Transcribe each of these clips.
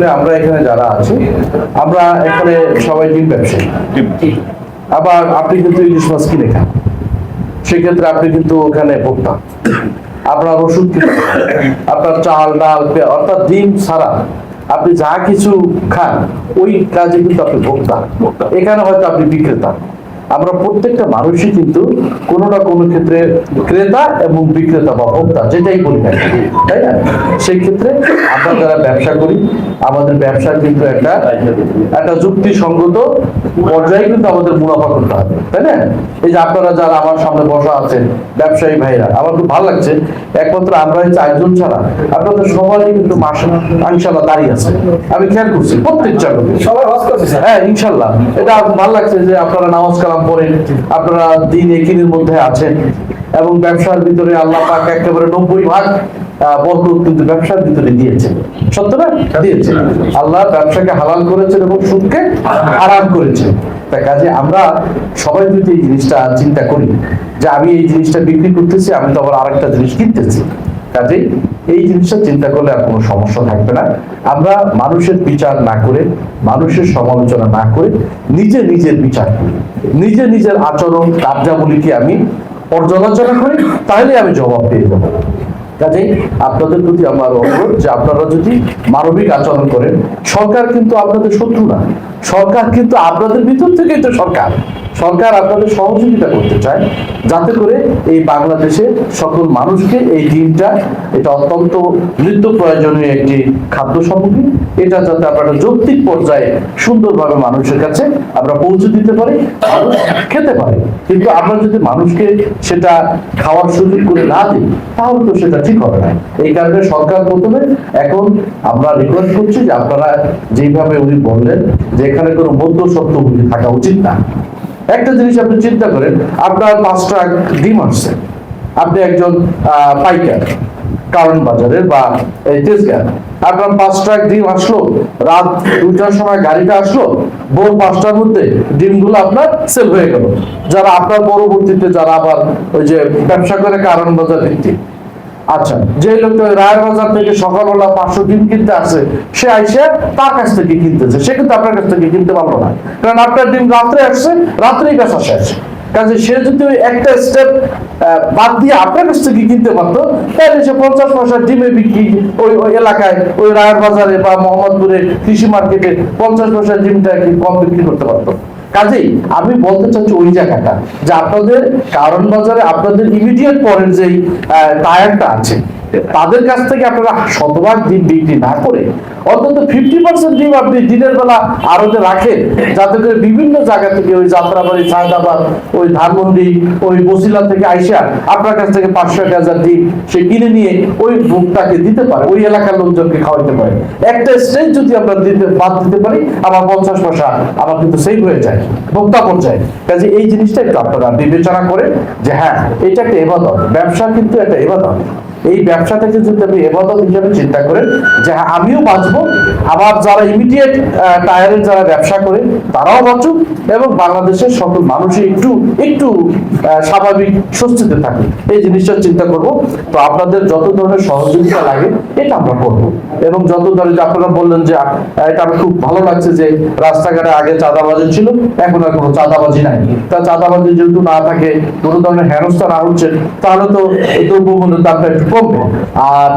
আমরা এখানে যারা আছি আমরা এখানে সবাই ডিম ব্যবসায়ী আবার আপনি কিন্তু ইলিশ মাছ কিনে খান। সেক্ষেত্রে আপনি কিন্তু ওখানে ভোক্তা। আপনার ওষুধ কিনে আপনার চাল ডাল অর্থাৎ ডিম ছাড়া আপনি যা কিছু খান ওই কাজে কিন্তু আপনি ভোক্তা। এখানে হয়তো আপনি বিক্রেতা। আমরা প্রত্যেকটা মানুষই কিন্তু কোনো না কোনো ক্ষেত্রে ক্রেতা এবং বিক্রেতা বা ভোক্তা যেটাই বলি না তাই না? সেই ক্ষেত্রে আমরা যারা ব্যবসা করি আমাদের ব্যবসা কিন্তু একটা একটা যুক্তিসঙ্গত পর্যায়ে কিন্তু আমাদের মুনাফা করতে হবে তাই না? এই যে আপনারা যারা আমার সামনে বসা আছেন ব্যবসায়ী ভাইরা আমার খুব ভালো লাগছে। একমাত্র আমরা এই চারজন ছাড়া আপনাদের সবাই কিন্তু মাসে ইনশাল্লাহ দাঁড়িয়ে আছে। আমি খেয়াল করছি প্রত্যেক লোক সবাই হজ করতেছে। হ্যাঁ ইনশাল্লাহ। এটা ভালো লাগছে যে আপনারা নামাজ কালাম পড়েন আপনারা দিন একিনের মধ্যে আছেন এবং ব্যবসার ভিতরে আল্লাহ পাক একেবারে নব্বই ভাগ ব্যবসার ভিতরে সত্য না? আল্লাহ ব্যবসাকে হালাল করেছেন এবং সুদকে করেছেন। তা কাজে আমরা সবাই যদি এই জিনিসটা চিন্তা করি, যে আমি এই জিনিসটা বিক্রি করতেছি, আমি তো আবার আরেকটা জিনিস কিনতেছি। কাজেই এই জিনিসটা চিন্তা করলে আর কোনো সমস্যা থাকবে না। আমরা মানুষের বিচার না করে, মানুষের সমালোচনা না করে নিজে নিজের বিচার করি। নিজে নিজের আচরণ কার্যাবলীকে আমি পর্যালোচনা করি তাহলে আমি জবাব পেয়ে যাব। কাজেই আপনাদের প্রতি আমার অনুরোধ যে আপনারা যদি মানবিক আচরণ করেন, সরকার কিন্তু আপনাদের শত্রু না। সরকার কিন্তু আপনাদের ভিতর থেকেই তো সরকার। সরকার আপনাদের সহযোগিতা করতে চায়। যাতে করে এই বাংলাদেশে সকল মানুষকে এই দিনটা, এটা অত্যন্ত নিত্য প্রয়োজনীয় একটি খাদ্য সামগ্রী। এটা যাতে আপনারা যৌক্তিক পর্যায়ে সুন্দরভাবে মানুষের কাছে আমরা পৌঁছে দিতে পারি খেতে পারে। কিন্তু আমরা যদি মানুষকে সেটা খাওয়ার সুযোগ করে না দিই, তাহলে তো সেটা ঠিক হবে না। এই কারণে সরকার প্রথমে এখন আমরা রিকোয়েস্ট করছি যে আপনারা যেইভাবে উনি বললেন, যে এখানে কোনো মধ্য সত্যভূমি থাকা উচিত না। একটা জিনিস আপনি চিন্তা করেন, আপনার পাঁচটা ডিম আসছে। আপনি একজন পাইকার, কারণ বাজারের বা এই তেজগাঁ আপনার পাঁচ ট্রাক ডিম আসলো, রাত দুটার সময় গাড়িটা আসলো, ভোর পাঁচটার মধ্যে ডিমগুলো আপনার সেল হয়ে গেল। যারা আপনার পরবর্তীতে যারা আবার ওই যে ব্যবসা করে কারণ বাজার ভিত্তিক আচ্ছা যে লোকটা ওই রায়ের বাজার থেকে সকালবেলা পাঁচশো ডিম কিনতে আসে, সে আইসে তার কাছ থেকে কিনতেছে। সে কিন্তু আপনার কাছ থেকে কিনতে পারল না। কারণ আপনার ডিম রাত্রে আসছে, রাত্রেই কাছে শেষ। কাজে সে যদি একটা স্টেপ বাদ দিয়ে আপনার কাছ থেকে কিনতে পারতো, তাহলে সে পঞ্চাশ পয়সা ডিমে বিক্রি ওই ওই এলাকায়, ওই রায়ের বাজারে বা মোহাম্মদপুরে কৃষি মার্কেটে পঞ্চাশ পয়সা ডিমটা কি কম বিক্রি করতে পারতো? কাজেই আমি বলতে চাচ্ছি ওই জায়গাটা যে আপনাদের কারণ বাজারে আপনাদের ইমিডিয়েট পরের যেই টায়ারটা আছে তাদের কাছ থেকে আপনারা শতভাগ ডিম বিক্রি না করে অন্তত ফিফটি পার্সেন্ট ডিম আপনি দিনের বেলা আড়তে রাখেন। যাতে করে বিভিন্ন জায়গা থেকে ওই যাত্রাবাড়ি, সায়দাবাদ, ওই ধানমন্ডি, ওই বসিলা থেকে আইসা আপনার কাছ থেকে পাঁচশো এক হাজার ডিম সে কিনে নিয়ে ওই ভোক্তাকে দিতে পারে, ওই এলাকার লোকজনকে খাওয়াইতে পারে। একটা স্টেজ যদি আমরা দিতে, বাদ দিতে পারি, আমার পঞ্চাশ পয়সা আমার কিন্তু সেভ হয়ে যায়, ভোক্তা পর্যায়ে। কাজে এই জিনিসটা একটু আপনারা বিবেচনা করে যে হ্যাঁ এটা একটা এবাদত, ব্যবসা কিন্তু একটা এবাদত। এই ব্যবসাটাকে যদি আপনি এবাদত হিসেবে চিন্তা করেন, যে হ্যাঁ আমিও বাঁচবো, আবার যারা ইমিডিয়েট টায়ারের যারা ব্যবসা করে, তারাও বাঁচুক এবং বাংলাদেশের সকল মানুষই একটু একটু স্বাভাবিক স্বস্তিতে থাকে। এই জিনিসটা চিন্তা করব। তো আপনাদের যত ধরনের সহযোগিতা লাগে, এটা আমরা করব। এবং যত ধরনের আপনারা বললেন যে এটা আমার খুব ভালো লাগছে যে রাস্তাঘাটে আগে চাঁদাবাজি ছিল, এখন আর কোনো চাঁদাবাজি নাই। তা চাঁদাবাজি যেহেতু না থাকে, কোনো ধরনের হেনস্থা না হচ্ছে, তাহলে তো দ্রব্যমূল্যের দামটা একটু কমবে আর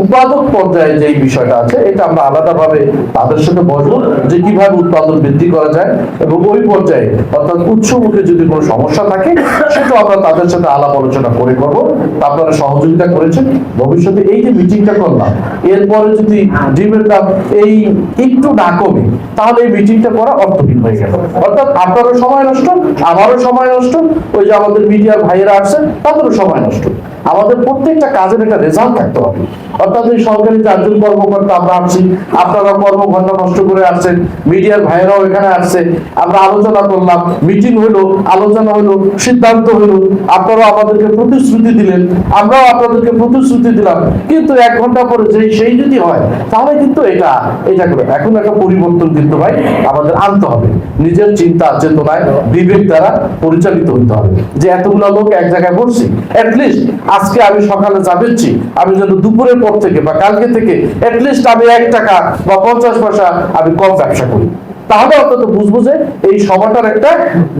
উৎপাদক পর্যায়ে যে বিষয়টা আছে, এটা আমরা আলাদাভাবে তাদের সাথে বসবো যে কীভাবে উৎপাদন বৃদ্ধি করা যায় এবং ওই পর্যায়ে অর্থাৎ উৎসমুখে যদি কোনো সমস্যা থাকে, সেটা আমরা তাদের সাথে আলাপ আলোচনা করে সহযোগিতা করেছেন। ভবিষ্যতে এই যে মিটিংটা করলাম, এরপরে যদি ডিমের দাম এই একটু না কমে, তাহলে এই মিটিংটা করা অর্থহীন হয়ে গেল। অর্থাৎ আপনারও সময় নষ্ট, আমারও সময় নষ্ট, ওই যে আমাদের মিডিয়ার ভাইয়েরা আসছেন, তাদেরও সময় নষ্ট। আমাদের প্রত্যেকটা কাজের একটা রেজাল্ট থাকতে হবে। অর্থাৎ এই সরকারি চারজন কর্মকর্তা আমরা আসছি আপনারা কর্মঘণ্টা নষ্ট করে আসছেন, মিডিয়ার ভাইয়েরাও এখানে আসছে, আমরা আলোচনা করলাম মিটিং হলো, আলোচনা হলো, সিদ্ধান্ত হলো, আপনারাও আমাদেরকে প্রতিশ্রুতি দিলেন, আমরাও আপনাদেরকে প্রতিশ্রুতি দিলাম, কিন্তু এক ঘণ্টা পরে যে সেই যদি হয়, তাহলে কিন্তু এটা এটা করে এখন একটা পরিবর্তন কিন্তু ভাই, আমাদের আনতে হবে। নিজের চিন্তা, চেতনায়, বিবেক দ্বারা পরিচালিত হতে হবে। যে এতগুলো লোক এক জায়গায় বসছি লিস্ট আজকে আমি সকালে যাবেচ্ছি আমি যেন দুপুরের পর থেকে বা কালকে থেকে লিস্ট আমি এক টাকা বা পঞ্চাশ পয়সা আমি কম ব্যবসা করি। তাহলে অন্তত বুঝব যে এই সভাটার একটা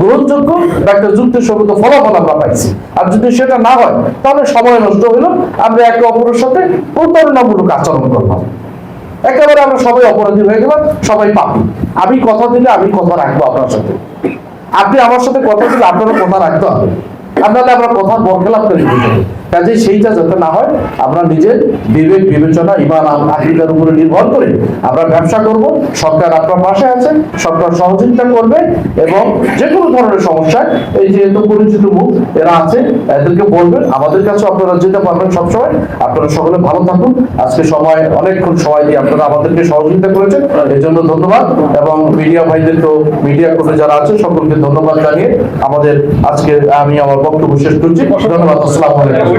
গ্রহণযোগ্য বা একটা যুক্তিসঙ্গত ফলাফল আমরা পাইছি। আর যদি সেটা না হয়, তাহলে সময় নষ্ট হইল, আমরা একে অপরের সাথে প্রতারণামূলক আচরণ করলাম একেবারে আমরা সবাই অপরাধী হয়ে গেলাম, সবাই পাপি। আমি কথা দিলে আমি কথা রাখব আপনার সাথে। আপনি আমার সাথে কথা দিলে আপনারও কথা রাখতে হবে। নাহলে আমরা কথার বরখেলাপ করে কাজে সেইটা যাতে না হয়, আমরা নিজের বিবেক বিবেচনা, ইমান আকিদার উপরে নির্ভর করে আমরা ব্যবসা করব, সরকার আপনার পাশে আছে, সরকার সহযোগিতা করবে এবং যে কোনো ধরনের সমস্যা এই যে এত পরিচিত মুখ, এরা আছে, এদেরকে বলবেন, আমাদের কাছে আপনারা যেতে পারবেন সবসময়। আপনারা সকলে ভালো থাকুন। আজকে সময়, অনেকক্ষণ সময় দিয়ে আপনারা আমাদেরকে সহযোগিতা করেছেন এর জন্য ধন্যবাদ। এবং মিডিয়া ভাইদেরকেও মিডিয়া কর্মী যারা আছে, সকলকে ধন্যবাদ জানিয়ে আমাদের আজকে আমি আমার বক্তব্য শেষ করছি। ধন্যবাদ, আসসালামু আলাইকুম।